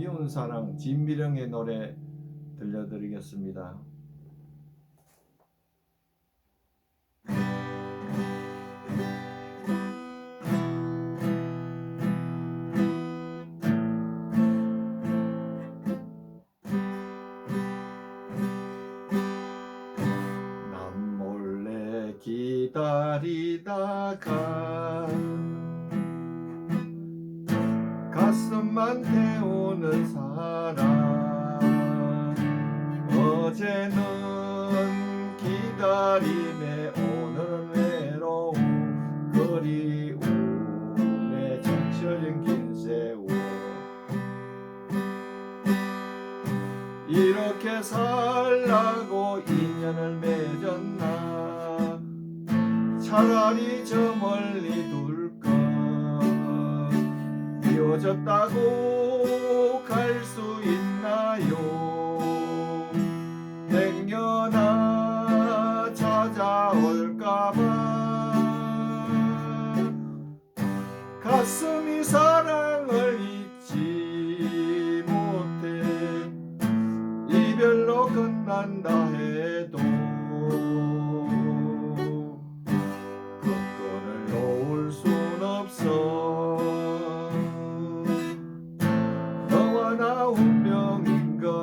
미운 사랑 진미령의 노래 들려드리겠습니다. 기다리다가 가슴만 태우는 사랑 어제는 기다림에 오늘은 외로움 그리움에 적셔진 긴 세월 이렇게 살라고 인연을 맺었나? 차라리 저 멀리 둘 까 미워졌다고 갈 수 있나요? 행여나 찾아올까봐. 가슴이 사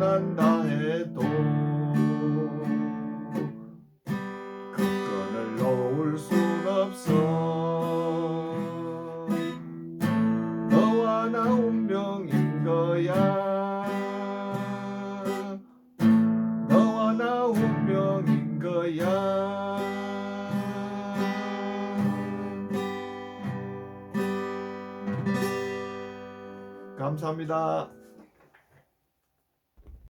끝난다 해도 그 끈을 놓을 순 없어. 너와 나 운명인 거야. 너와 나 운명인 거야. 감사합니다.